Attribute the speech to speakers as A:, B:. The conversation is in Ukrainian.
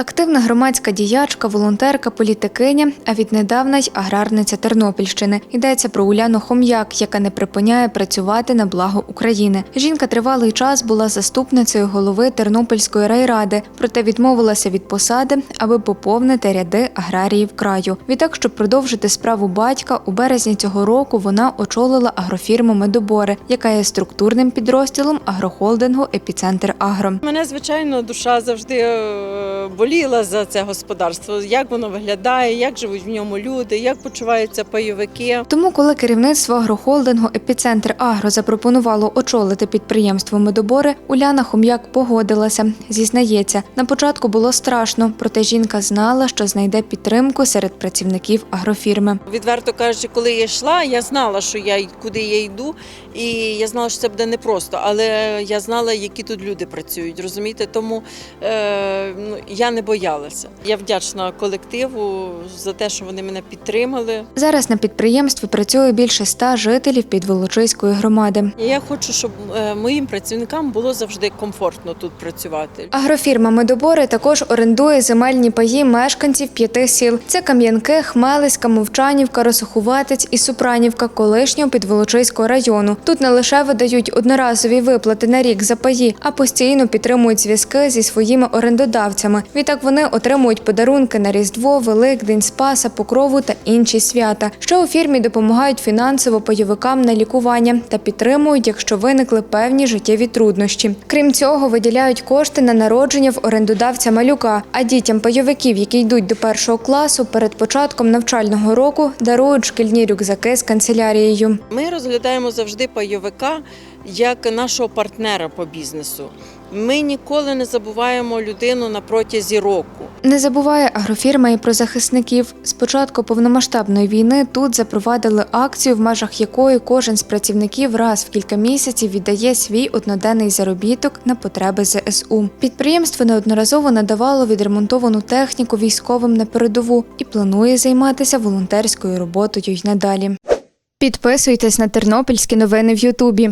A: Активна громадська діячка, волонтерка, політикиня, а віднедавна й аграрниця Тернопільщини. Йдеться про Уляну Хом'як, яка не припиняє працювати на благо України. Жінка тривалий час була заступницею голови Тернопільської райради, проте відмовилася від посади, аби поповнити ряди аграріїв краю. Відтак, щоб продовжити справу батька, у березні цього року вона очолила агрофірму Медобори, яка є структурним підрозділом агрохолдингу Епіцентр Агро.
B: Мене, звичайно, душа завжди е, боліла за це господарство. Як воно виглядає, як живуть в ньому люди, як почуваються пайовики.
A: Тому, коли керівництво агрохолдингу Епіцентр Агро запропонувало очолити підприємство Медобори, Уляна Хом'як погодилася. Зізнається, на початку було страшно, проте жінка знала, що знайде підтримку серед працівників агрофірми.
B: Відверто кажучи, коли я йшла, я знала, що я куди я йду, і я знала, що це буде непросто, але я знала, які тут люди працюють. Розумієте, тому е, ну, я не боялася. Я вдячна колективу за те, що вони мене підтримали.
A: Зараз на підприємстві працює більше ста жителів Підволочиської громади.
B: Я хочу, щоб е, моїм працівникам було завжди комфортно тут працювати.
A: Агрофірма Медобори також орендує земельні паї мешканців п'яти сіл. Це Кам'янки, Хмелиська, Мовчанівка, Росохуватець і Супранівка колишнього Підволочиського району. Тут не лише видають одноразові виплати на рік за паї, а постійно підтримують зв'язки зі своїми орендодавцями. Відтак вони отримують подарунки на Різдво, Великдень, Спаса, Покрову та інші свята. Ще у фірмі допомагають фінансово пайовикам на лікування та підтримують, якщо виникли певні життєві труднощі. Крім цього, виділяють кошти на народження в орендодавця малюка. А дітям пайовиків, які йдуть до першого класу, перед початком навчального року дарують шкільні рюкзаки з канцелярією.
B: Ми розглядаємо завжди пайовика як нашого партнера по бізнесу. Ми ніколи не забуваємо людину на протязі року.
A: Не забуває агрофірма і про захисників. З початку повномасштабної війни тут запровадили акцію, в межах якої кожен з працівників раз в кілька місяців віддає свій одноденний заробіток на потреби ЗСУ. Підприємство неодноразово надавало відремонтовану техніку військовим на передову і планує займатися волонтерською роботою й надалі. Підписуйтесь на тернопільські новини в Ютубі.